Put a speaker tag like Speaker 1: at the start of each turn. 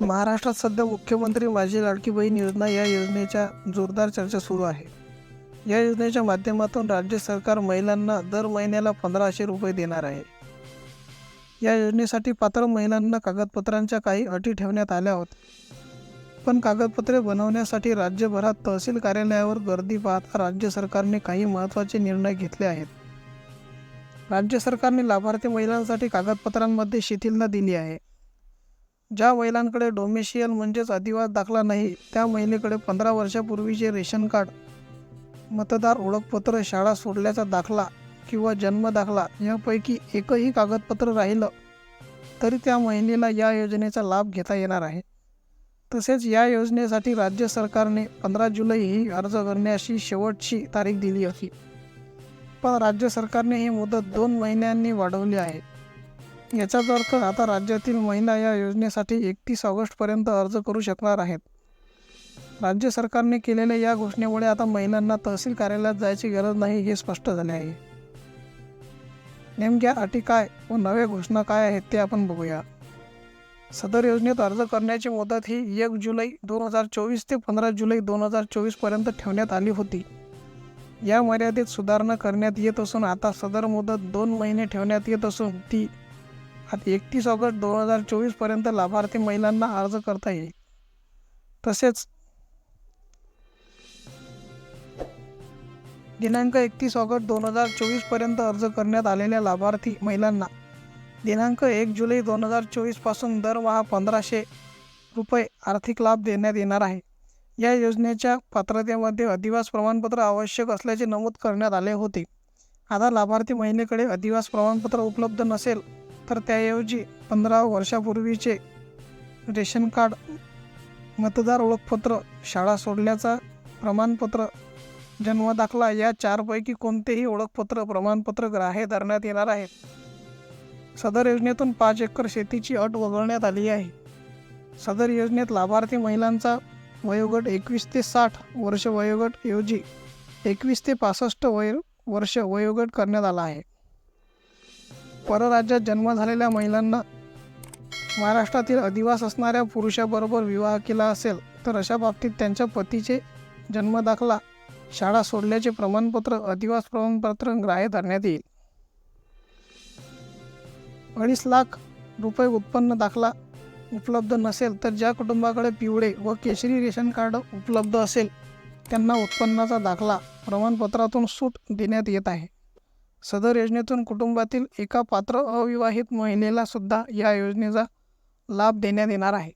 Speaker 1: महाराष्ट्रात सध्या मुख्यमंत्री माझी लाडकी बहीण योजना या योजनेच्या जोरदार चर्चा सुरू आहे. या योजनेच्या माध्यमातून राज्य सरकार महिलांना दर महिन्याला पंधराशे रुपये देणार आहे. या योजनेसाठी पात्र महिलांना कागदपत्रांच्या काही अटी ठेवण्यात आल्या होत्या. पण कागदपत्रे बनवण्यासाठी राज्यभरात तहसील कार्यालयावर गर्दी पाहता राज्य सरकारने काही महत्त्वाचे निर्णय घेतले आहेत. राज्य सरकारने लाभार्थी महिलांसाठी कागदपत्रांमध्ये शिथिलता दिली आहे. ज्या महिलांकडे डोमेशियल म्हणजेच अधिवास दाखला नाही त्या महिलेकडे पंधरा वर्षापूर्वीचे रेशन कार्ड मतदार ओळखपत्र शाळा सोडल्याचा दाखला किंवा जन्म दाखला यापैकी एकही कागदपत्र राहिलं तरी त्या महिलेला या योजनेचा लाभ घेता येणार आहे. तसेच या योजनेसाठी राज्य सरकारने पंधरा जुलै ही अर्ज करण्याची शेवटची तारीख दिली होती. पण राज्य सरकारने ही मुदत दोन महिन्यांनी वाढवली आहे. याचाच अर्थ आता राज्यातील महिला या योजनेसाठी एकतीस ऑगस्टपर्यंत अर्ज करू शकणार आहेत. राज्य सरकारने केलेल्या या घोषणेमुळे आता महिलांना तहसील कार्यालयात जायची गरज नाही हे स्पष्ट झाले आहे. नेमक्या अटी काय व नव्या घोषणा काय आहेत ते आपण बघूया. सदर योजनेत अर्ज करण्याची मुदत ही एक जुलै दोन हजार चोवीस ते पंधरा जुलै दोन हजार चोवीसपर्यंत ठेवण्यात आली होती. या मर्यादेत सुधारणा करण्यात येत असून आता सदर मुदत दोन महिने ठेवण्यात येत असून ती आता एकतीस ऑगस्ट दोन हजार चोवीसपर्यंत लाभार्थी महिलांना अर्ज करता येईल. तसेच दिनांक एकतीस ऑगस्ट दोन हजार चोवीसपर्यंत अर्ज करण्यात आलेल्या लाभार्थी महिलांना दिनांक एक जुलै दोन हजार चोवीसपासून दरमहा पंधराशे रुपये आर्थिक लाभ देण्यात येणार आहे. या योजनेच्या पात्रतेमध्ये अधिवास प्रमाणपत्र आवश्यक असल्याचे नमूद करण्यात आले होते. आता लाभार्थी महिलेकडे अधिवास प्रमाणपत्र उपलब्ध नसेल तर त्याऐवजी पंधरा वर्षापूर्वीचे रेशन कार्ड मतदार ओळखपत्र शाळा सोडल्याचा प्रमाणपत्र जन्मदाखला या चारपैकी कोणतेही ओळखपत्र प्रमाणपत्र ग्राह्य धरण्यात येणार आहे सदर योजनेतून पाच एकर शेतीची अट वगळण्यात आली आहे. सदर योजनेत लाभार्थी महिलांचा वयोगट एकवीस ते साठ वर्ष वयोगट ऐवजी एकवीस ते पासष्ट वय वर्ष वयोगट करण्यात आला आहे. परराज्यात जन्म झालेल्या महिलांना महाराष्ट्रातील अधिवास असणाऱ्या पुरुषाबरोबर विवाह केला असेल तर अशा बाबतीत त्यांच्या पतीचे जन्मदाखला शाळा सोडल्याचे प्रमाणपत्र अधिवास प्रमाणपत्र ग्राह्य धरण्यात येईल. अडीच लाख रुपये उत्पन्न दाखला उपलब्ध नसेल तर ज्या कुटुंबाकडे पिवळे व केशरी रेशन कार्ड उपलब्ध असेल त्यांना उत्पन्नाचा दाखला प्रमाणपत्रातून सूट देण्यात येत आहे. सदर योजनेतून कुटुंबातील एका पात्र अविवाहित महिलेला सुद्धा या योजनेचा लाभ देण्यात येणार आहे.